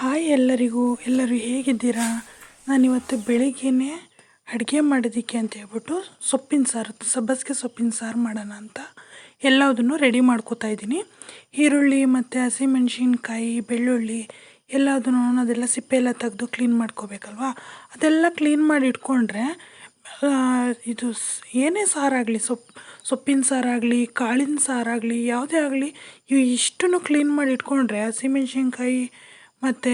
Hi ಎಲ್ಲರಿಗೂ, ಎಲ್ಲರೂ ಹೇಗಿದ್ದೀರಾ? ನಾನಿವತ್ತು ಬೆಳಿಗ್ಗೆನೇ ಅಡುಗೆ ಮಾಡೋದಕ್ಕೆ ಅಂತ ಹೇಳ್ಬಿಟ್ಟು ಸೊಪ್ಪಿನ ಸಾರು, ಸಬ್ಬಸಿಗೆ ಸೊಪ್ಪಿನ ಸಾರು ಮಾಡೋಣ ಅಂತ ಎಲ್ಲದನ್ನು ರೆಡಿ ಮಾಡ್ಕೋತಾ ಇದ್ದೀನಿ. ಈರುಳ್ಳಿ ಮತ್ತು ಹಸಿಮೆಣ್ಸಿನ್ಕಾಯಿ, ಬೆಳ್ಳುಳ್ಳಿ ಎಲ್ಲದನ್ನು ಅದೆಲ್ಲ ಸಿಪ್ಪೆ ಎಲ್ಲ ತೆಗೆದು ಕ್ಲೀನ್ ಮಾಡ್ಕೋಬೇಕಲ್ವಾ? ಅದೆಲ್ಲ ಕ್ಲೀನ್ ಮಾಡಿ ಇಟ್ಕೊಂಡ್ರೆ ಇದು ಏನೇ ಸಾರಾಗಲಿ ಸೊಪ್ಪು ಸೊಪ್ಪಿನ ಸಾರಾಗಲಿ, ಕಾಳಿನ ಸಾರಾಗಲಿ, ಯಾವುದೇ ಆಗಲಿ, ಇವು ಇಷ್ಟನ್ನು ಕ್ಲೀನ್ ಮಾಡಿ ಇಟ್ಕೊಂಡ್ರೆ ಹಸಿಮೆಣ್ಸಿನ್ಕಾಯಿ ಮತ್ತು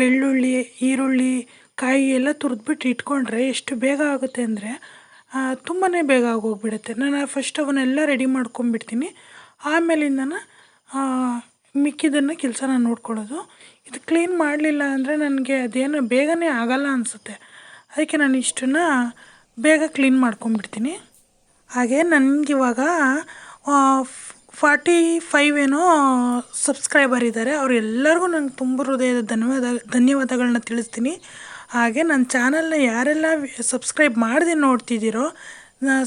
ಬೆಳ್ಳುಳ್ಳಿ, ಈರುಳ್ಳಿ, ಕಾಯಿ ಎಲ್ಲ ತುರಿದ್ಬಿಟ್ಟು ಇಟ್ಕೊಂಡ್ರೆ ಎಷ್ಟು ಬೇಗ ಆಗುತ್ತೆ ಅಂದರೆ ತುಂಬಾ ಬೇಗ ಆಗೋಗ್ಬಿಡುತ್ತೆ. ನಾನು ಫಸ್ಟ್ ಅವನ್ನೆಲ್ಲ ರೆಡಿ ಮಾಡ್ಕೊಂಬಿಡ್ತೀನಿ ಆಮೇಲಿಂದನ ಮಿಕ್ಕಿದ್ದನ್ನು ನಾನು ನೋಡ್ಕೊಳ್ಳೋದು. ಇದು ಕ್ಲೀನ್ ಮಾಡಲಿಲ್ಲ ಅಂದರೆ ನನಗೆ ಅದೇನು ಬೇಗನೆ ಆಗಲ್ಲ ಅನಿಸುತ್ತೆ. ಅದಕ್ಕೆ ನಾನು ಇಷ್ಟನ್ನು ಬೇಗ ಕ್ಲೀನ್ ಮಾಡ್ಕೊಂಬಿಡ್ತೀನಿ ಹಾಗೆ ನನಗಿವಾಗ ಫಾರ್ಟಿ ಫೈವ್ ಏನೋ ಸಬ್ಸ್ಕ್ರೈಬರ್ ಇದ್ದಾರೆ. ಅವರೆಲ್ಲರಿಗೂ ನಂಗೆ ತುಂಬ ಹೃದಯದ ಧನ್ಯವಾದ ಧನ್ಯವಾದಗಳನ್ನ ತಿಳಿಸ್ತೀನಿ. ಹಾಗೆ ನನ್ನ ಚಾನಲ್ನ ಯಾರೆಲ್ಲ ಸಬ್ಸ್ಕ್ರೈಬ್ ಮಾಡದೆ ನೋಡ್ತಿದ್ದೀರೋ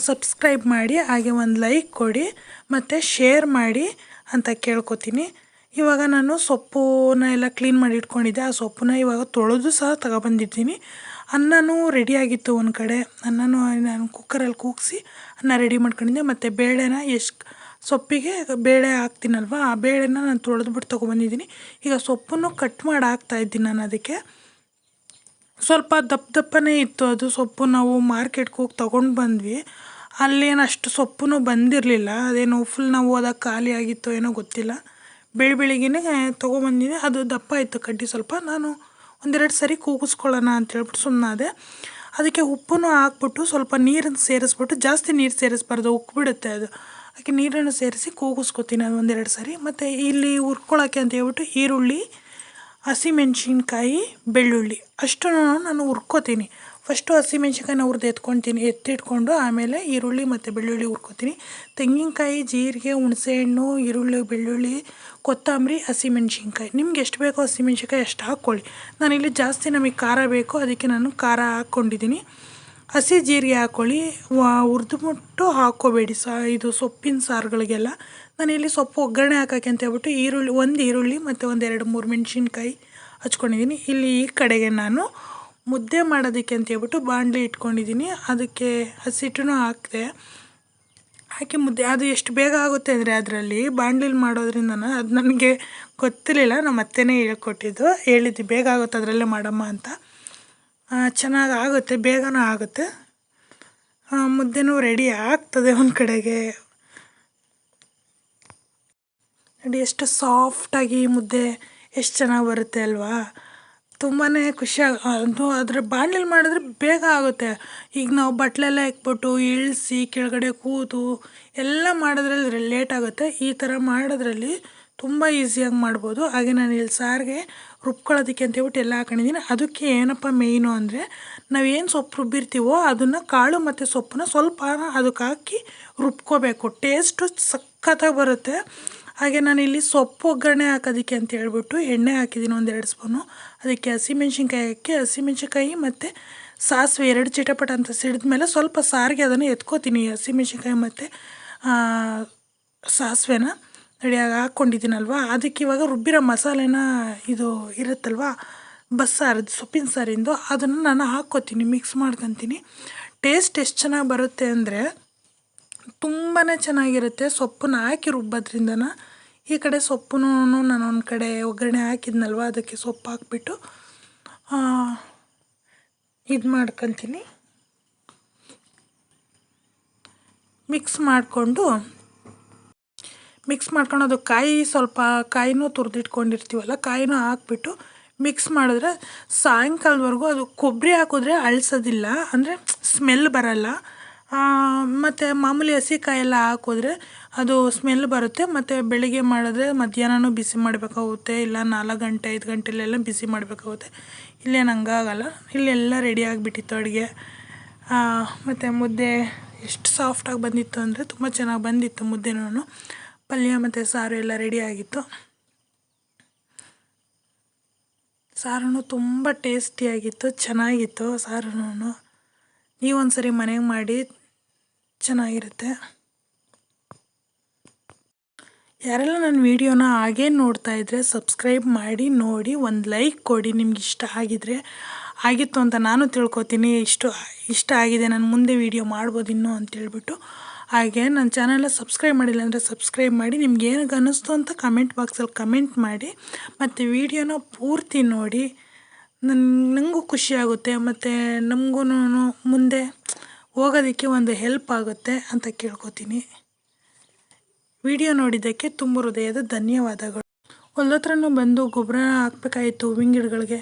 ಸಬ್ಸ್ಕ್ರೈಬ್ ಮಾಡಿ, ಹಾಗೆ ಒಂದು ಲೈಕ್ ಕೊಡಿ, ಮತ್ತು ಶೇರ್ ಮಾಡಿ ಅಂತ ಕೇಳ್ಕೊತೀನಿ. ಇವಾಗ ನಾನು ಸೊಪ್ಪನ್ನ ಎಲ್ಲ ಕ್ಲೀನ್ ಮಾಡಿ ಇಟ್ಕೊಂಡಿದ್ದೆ. ಆ ಸೊಪ್ಪನ್ನ ಇವಾಗ ತೊಳೆದು ಸಹ ತಗೊಬಂದಿದ್ದೀನಿ. ಅನ್ನನೂ ರೆಡಿಯಾಗಿತ್ತು ಒಂದು ಕಡೆ. ಅನ್ನನೂ ನಾನು ಕುಕ್ಕರಲ್ಲಿ ಕೂಗಿಸಿ, ಅನ್ನ ರೆಡಿ ಮಾಡ್ಕೊಂಡಿದ್ದೆ. ಮತ್ತು ಬೇಳೆನ ಎಷ್ಟು ಸೊಪ್ಪಿಗೆ ಬೇಳೆ ಹಾಕ್ತೀನಲ್ವ? ಆ ಬೇಳೆನ ನಾನು ತೊಳೆದ್ಬಿಟ್ಟು ತೊಗೊಬಂದಿದ್ದೀನಿ. ಈಗ ಸೊಪ್ಪನ್ನು ಕಟ್ ಮಾಡಿ ಹಾಕ್ತಾ ಇದ್ದೀನಿ ನಾನು ಅದಕ್ಕೆ. ಸ್ವಲ್ಪ ದಪ್ಪ ದಪ್ಪನೇ ಇತ್ತು ಅದು ಸೊಪ್ಪು. ನಾವು ಮಾರ್ಕೆಟ್ಗೆ ಹೋಗಿ ತೊಗೊಂಡು ಬಂದ್ವಿ. ಅಲ್ಲೇನು ಅಷ್ಟು ಸೊಪ್ಪು ಬಂದಿರಲಿಲ್ಲ. ಅದೇನೋ ಫುಲ್ ನಾವು ಅದಕ್ಕೆ ಖಾಲಿ ಆಗಿತ್ತೋ ಏನೋ ಗೊತ್ತಿಲ್ಲ. ಬೆಳಿ ಬೆಳಿಗ್ಗೆನೇ ತೊಗೊಬಂದಿದ್ದೆ ಅದು ದಪ್ಪ ಇತ್ತು ಕಡ್ಡಿ ಸ್ವಲ್ಪ. ನಾನು ಒಂದೆರಡು ಸರಿ ಕೂಗಿಸ್ಕೊಳ್ಳೋಣ ಅಂತ ಹೇಳ್ಬಿಟ್ಟು ಸುಮ್ಮನಾದೆ ಅದಕ್ಕೆ ಉಪ್ಪನ್ನು ಹಾಕ್ಬಿಟ್ಟು ಸ್ವಲ್ಪ ನೀರನ್ನು ಸೇರಿಸ್ಬಿಟ್ಟು ಜಾಸ್ತಿ ನೀರು ಸೇರಿಸ್ಬಾರ್ದು. ಉಕ್ಕಿಬಿಡುತ್ತೆ ಅದು. ಅದಕ್ಕೆ ನೀರನ್ನು ಸೇರಿಸಿ ಕೂಗಿಸ್ಕೊತೀನಿ ಅದು ಒಂದೆರಡು ಸರಿ. ಮತ್ತು ಇಲ್ಲಿ ಹುರ್ಕೊಳ್ಳೋಕ್ಕೆ ಅಂತ ಹೇಳ್ಬಿಟ್ಟು ಈರುಳ್ಳಿ, ಹಸಿಮೆಣ್ಸಿನ್ಕಾಯಿ, ಬೆಳ್ಳುಳ್ಳಿ ಅಷ್ಟು ನಾನು ಹುರ್ಕೋತೀನಿ. ಫಸ್ಟು ಹಸಿಮೆಣ್ಸಿನ್ಕಾಯಿನ ಹುರ್ದು ಎತ್ಕೊತೀನಿ ಎತ್ತಿಟ್ಕೊಂಡು ಆಮೇಲೆ ಈರುಳ್ಳಿ ಮತ್ತು ಬೆಳ್ಳುಳ್ಳಿ ಹುರ್ಕೋತೀನಿ. ತೆಂಗಿನಕಾಯಿ, ಜೀರಿಗೆ, ಹುಣಸೆಹಣ್ಣು, ಈರುಳ್ಳಿ, ಬೆಳ್ಳುಳ್ಳಿ, ಕೊತ್ತಂಬರಿ, ಹಸಿಮೆಣ್ಸಿನ್ಕಾಯಿ. ನಿಮ್ಗೆ ಎಷ್ಟು ಬೇಕೋ ಹಸಿಮೆಣ್ಸಿನ್ಕಾಯಿ ಅಷ್ಟು ಹಾಕ್ಕೊಳ್ಳಿ. ನಾನಿಲ್ಲಿ ಜಾಸ್ತಿ ನಮಗೆ ಖಾರ ಬೇಕು, ಅದಕ್ಕೆ ನಾನು ಖಾರ ಹಾಕ್ಕೊಂಡಿದ್ದೀನಿ. ಹಸಿ ಜೀರಿಗೆ ಹಾಕ್ಕೊಳ್ಳಿ ಹುರಿದ್ಬಿಟ್ಟು ಹಾಕ್ಕೋಬೇಡಿ. ಸಾ, ಇದು ಸೊಪ್ಪಿನ ಸಾರುಗಳಿಗೆಲ್ಲ. ನಾನಿಲ್ಲಿ ಸೊಪ್ಪು ಒಗ್ಗರಣೆ ಹಾಕೋಕ್ಕೆ ಅಂತ ಹೇಳ್ಬಿಟ್ಟು ಈರುಳ್ಳಿ, ಒಂದು ಈರುಳ್ಳಿ ಮತ್ತು ಒಂದೆರಡು ಮೂರು ಮೆಣಸಿನ್ಕಾಯಿ ಹಚ್ಕೊಂಡಿದ್ದೀನಿ ಇಲ್ಲಿ ಈ ಕಡೆಗೆ ನಾನು ಮುದ್ದೆ ಮಾಡೋದಕ್ಕೆ ಅಂತ ಹೇಳ್ಬಿಟ್ಟು ಬಾಣಲಿ ಇಟ್ಕೊಂಡಿದ್ದೀನಿ ಅದಕ್ಕೆ ಹಸಿಟ್ಟು ಹಾಕಿದೆ. ಹಾಕಿ ಮುದ್ದೆ, ಅದು ಎಷ್ಟು ಬೇಗ ಆಗುತ್ತೆ ಅಂದರೆ ಅದರಲ್ಲಿ ಬಾಣಲಿಲಿ ಮಾಡೋದ್ರಿಂದ ಅದು ನನಗೆ ಗೊತ್ತಿರಲಿಲ್ಲ. ನಮ್ಮ ಅತ್ತೆನೇ ಹೇಳ್ಕೊಟ್ಟಿದ್ದು. ಹೇಳಿದ್ದು, ಬೇಗ ಆಗುತ್ತೆ ಅದರಲ್ಲೇ ಮಾಡಮ್ಮ ಅಂತ. ಚೆನ್ನಾಗಿ ಆಗುತ್ತೆ ಬೇಗನೂ ಆಗುತ್ತೆ. ಮುದ್ದೆನೂ ರೆಡಿ ಆಗ್ತದೆ ಒಂದು ಕಡೆಗೆ. ನೋಡಿ, ಎಷ್ಟು ಸಾಫ್ಟಾಗಿ ಮುದ್ದೆ ಎಷ್ಟು ಚೆನ್ನಾಗಿ ಬರುತ್ತೆ ಅಲ್ವಾ? ತುಂಬಾ ಖುಷಿ ಅದು ಅದರ ಬಾಣಲೆಲಿ ಮಾಡಿದ್ರೆ ಬೇಗ ಆಗುತ್ತೆ. ಈಗ ನಾವು ಬಟ್ಲೆಲ್ಲ ಇಕ್ಬಿಟ್ಟು ಇಳಿಸಿ ಕೆಳಗಡೆ ಕೂತು ಎಲ್ಲ ಮಾಡೋದ್ರಲ್ಲಿ ಲೇಟ್ ಆಗುತ್ತೆ. ಈ ಥರ ಮಾಡೋದ್ರಲ್ಲಿ ತುಂಬ ಈಸಿಯಾಗಿ ಮಾಡ್ಬೋದು. ಹಾಗೆ ನಾನು ಇಲ್ಲಿ ಸಾರಿಗೆ ರುಬ್ಕೊಳ್ಳೋದಕ್ಕೆ ಅಂತ ಹೇಳ್ಬಿಟ್ಟು ಎಲ್ಲ ಹಾಕೊಂಡಿದ್ದೀನಿ ಅದಕ್ಕೆ ಏನಪ್ಪ ಮೇಯ್ನು ಅಂದರೆ ನಾವೇನು ಸೊಪ್ಪು ರುಬ್ಬಿರ್ತೀವೋ ಅದನ್ನು ಕಾಳು ಮತ್ತು ಸೊಪ್ಪನ್ನ ಸ್ವಲ್ಪ ಅದಕ್ಕೆ ಹಾಕಿ ರುಬ್ಕೋಬೇಕು. ಟೇಸ್ಟು ಸಖತ್ತಾಗಿ ಬರುತ್ತೆ. ಹಾಗೆ ನಾನಿಲ್ಲಿ ಸೊಪ್ಪು ಒಗ್ಗರಣೆ ಹಾಕೋದಕ್ಕೆ ಅಂತ ಹೇಳ್ಬಿಟ್ಟು ಎಣ್ಣೆ ಹಾಕಿದ್ದೀನಿ ಒಂದೆರಡು ಸ್ಪೂನು. ಅದಕ್ಕೆ ಹಸಿಮೆಣ್ಸಿನ್ಕಾಯಿ ಹಾಕಿ ಹಸಿಮೆಣ್ಸಿನ್ಕಾಯಿ ಮತ್ತು ಸಾಸಿವೆ ಎರಡು ಚಿಟಪಟ ಅಂತ ಸಿಡಿದ ಮೇಲೆ ಸ್ವಲ್ಪ ಸಾರಿಗೆ ಅದನ್ನು ಎತ್ಕೋತೀನಿ. ಹಸಿಮೆಣ್ಸಿನ್ಕಾಯಿ ಮತ್ತು ಸಾಸಿವೆನ. ರೆಡಿಯಾಗಿ ಹಾಕ್ಕೊಂಡಿದ್ದೀನಲ್ವ? ಅದಕ್ಕೆ ಇವಾಗ ರುಬ್ಬಿರೋ ಮಸಾಲೆನ ಇದು ಇರುತ್ತಲ್ವ? ಬಸ್ಸಾರದ ಸೊಪ್ಪಿನ ಸಾರಿಂದು, ಅದನ್ನು ನಾನು ಹಾಕ್ಕೋತೀನಿ ಮಿಕ್ಸ್ ಮಾಡ್ಕೊತೀನಿ. ಟೇಸ್ಟ್ ಎಷ್ಟು ಚೆನ್ನಾಗಿ ಬರುತ್ತೆ ಅಂದರೆ ತುಂಬಾ ಚೆನ್ನಾಗಿರುತ್ತೆ ಸೊಪ್ಪನ್ನ ಹಾಕಿ ರುಬ್ಬೋದ್ರಿಂದನ. ಈ ಕಡೆ ಸೊಪ್ಪನೂ ನಾನು ಒಂದು ಕಡೆ ಒಗ್ಗರಣೆ ಹಾಕಿದ್ನಲ್ವ, ಅದಕ್ಕೆ ಸೊಪ್ಪು ಹಾಕ್ಬಿಟ್ಟು ಇದು ಮಾಡ್ಕೊತೀನಿ. ಮಿಕ್ಸ್ ಮಾಡಿಕೊಂಡು ಮಿಕ್ಸ್ ಮಾಡ್ಕೊಳೋದು ಕಾಯಿ ಸ್ವಲ್ಪ ಕಾಯಿನೂ ತುರಿದಿಟ್ಕೊಂಡಿರ್ತೀವಲ್ಲ, ಕಾಯಿನೂ ಹಾಕ್ಬಿಟ್ಟು ಮಿಕ್ಸ್ ಮಾಡಿದ್ರೆ ಸಾಯಂಕಾಲದವರೆಗೂ ಅದು ಕೊಬ್ಬರಿ ಹಾಕಿದ್ರೆ ಅಳಿಸೋದಿಲ್ಲ, ಅಂದರೆ ಸ್ಮೆಲ್ ಬರಲ್ಲ. ಮತ್ತು ಮಾಮೂಲಿ ಹಸಿ ಕಾಯೆಲ್ಲ ಹಾಕಿದ್ರೆ ಅದು ಸ್ಮೆಲ್ ಬರುತ್ತೆ, ಮತ್ತು ಬೆಳಿಗ್ಗೆ ಮಾಡಿದ್ರೆ ಮಧ್ಯಾಹ್ನನೂ ಬಿಸಿ ಮಾಡಬೇಕಾಗುತ್ತೆ, ಇಲ್ಲ ನಾಲ್ಕು ಗಂಟೆ, ಐದು ಗಂಟೆಲೆಲ್ಲ ಬಿಸಿ ಮಾಡಬೇಕಾಗುತ್ತೆ. ಇಲ್ಲೇನು ಹಂಗಾಗಲ್ಲ, ಇಲ್ಲೆಲ್ಲ ರೆಡಿ ಆಗಿಬಿಟ್ಟಿತ್ತು ಅಡುಗೆ. ಮತ್ತು ಮುದ್ದೆ ಎಷ್ಟು ಸಾಫ್ಟಾಗಿ ಬಂದಿತ್ತು ಅಂದರೆ ತುಂಬ ಚೆನ್ನಾಗಿ ಬಂದಿತ್ತು ಮುದ್ದೆನೂ. ಪಲ್ಯ ಮತ್ತು ಸಾರು ಎಲ್ಲ ರೆಡಿಯಾಗಿತ್ತು ಸಾರೂ ತುಂಬ ಟೇಸ್ಟಿಯಾಗಿತ್ತು ಚೆನ್ನಾಗಿತ್ತು ಸಾರನ್ನು ನೀವೊಂದು ಸರಿ ಮನೆಗೆ ಮಾಡಿ ಚೆನ್ನಾಗಿರುತ್ತೆ. ಯಾರೆಲ್ಲ ನನ್ನ ವೀಡಿಯೋನ ಹಾಗೇ ನೋಡ್ತಾ ಇದ್ದರೆ ಸಬ್ಸ್ಕ್ರೈಬ್ ಮಾಡಿ, ನೋಡಿ, ಒಂದು ಲೈಕ್ ಕೊಡಿ, ನಿಮ್ಗೆ ಇಷ್ಟ ಆಗಿದ್ರೆ ಆಗಿತ್ತು ಅಂತ ನಾನು ತಿಳ್ಕೊತೀನಿ. ಇಷ್ಟು, ಇಷ್ಟ ಆಗಿದೆ, ನಾನು ಮುಂದೆ ವೀಡಿಯೋ ಮಾಡ್ಬೋದು ಇನ್ನೂ ಅಂತೇಳ್ಬಿಟ್ಟು. ಹಾಗೆ ನನ್ನ ಚಾನಲ್ನ ಸಬ್ಸ್ಕ್ರೈಬ್ ಮಾಡಿಲ್ಲ ಅಂದರೆ ಸಬ್ಸ್ಕ್ರೈಬ್ ಮಾಡಿ, ನಿಮ್ಗೆ ಏನಕ್ಕೆ ಅನ್ನಿಸ್ತು ಅಂತ ಕಮೆಂಟ್ ಬಾಕ್ಸಲ್ಲಿ ಕಮೆಂಟ್ ಮಾಡಿ, ಮತ್ತು ವೀಡಿಯೋನ ಪೂರ್ತಿ ನೋಡಿ. ನನ್ ನನಗೂ ಖುಷಿಯಾಗುತ್ತೆ ಮತ್ತು ನಮಗೂ ಮುಂದೆ ಹೋಗೋದಕ್ಕೆ ಒಂದು ಹೆಲ್ಪ್ ಆಗುತ್ತೆ ಅಂತ ಕೇಳ್ಕೊತೀನಿ. ವಿಡಿಯೋ ನೋಡಿದ್ದಕ್ಕೆ ತುಂಬ ಹೃದಯದ ಧನ್ಯವಾದಗಳು. ಹೊಲ್ದ ಹತ್ರನೂ ಬಂದು ಗೊಬ್ಬರ ಹಾಕ್ಬೇಕಾಯಿತು, ಹೂವಿನ ಗಿಡಗಳಿಗೆ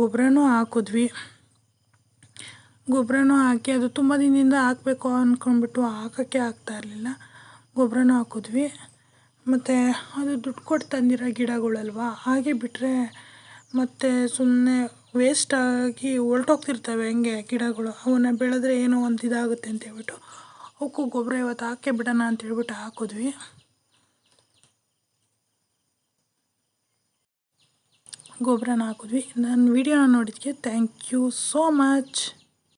ಗೊಬ್ಬರನೂ ಹಾಕಿದ್ವಿ. ಗೊಬ್ಬರನೂ ಹಾಕಿ ಅದು ತುಂಬ ದಿನದಿಂದ ಹಾಕಬೇಕು ಅಂದ್ಕೊಂಡ್ಬಿಟ್ಟು ಹಾಕೋಕ್ಕೆ ಆಗ್ತಾ ಇರಲಿಲ್ಲ. ಗೊಬ್ಬರನೂ ಹಾಕಿದ್ವಿ. ಮತ್ತು ಅದು ದುಡ್ಡು ಕೊಟ್ಟು ತಂದಿರೋ ಗಿಡಗಳಲ್ವಾ, ಹಾಗೆ ಬಿಟ್ಟರೆ ಮತ್ತು ಸುಮ್ಮನೆ ವೇಸ್ಟಾಗಿ ಹೊರ್ಟೋಗ್ತಿರ್ತವೆ ಹೆಂಗೆ ಗಿಡಗಳು. ಅವನ್ನ ಬೆಳೆದ್ರೆ ಏನೋ ಒಂದು ಇದಾಗುತ್ತೆ ಅಂತ ಹೇಳ್ಬಿಟ್ಟು ಅವಕ್ಕೂ ಗೊಬ್ಬರ ಇವತ್ತು ಹಾಕೇ ಬಿಡೋಣ ಅಂತೇಳ್ಬಿಟ್ಟು ಹಾಕಿದ್ವಿ. ಗೊಬ್ಬರನ ಹಾಕಿದ್ವಿ. ನನ್ನ ವೀಡಿಯೋನ ನೋಡಿದ್ಕೆ ಥ್ಯಾಂಕ್ ಯು ಸೋ ಮಚ್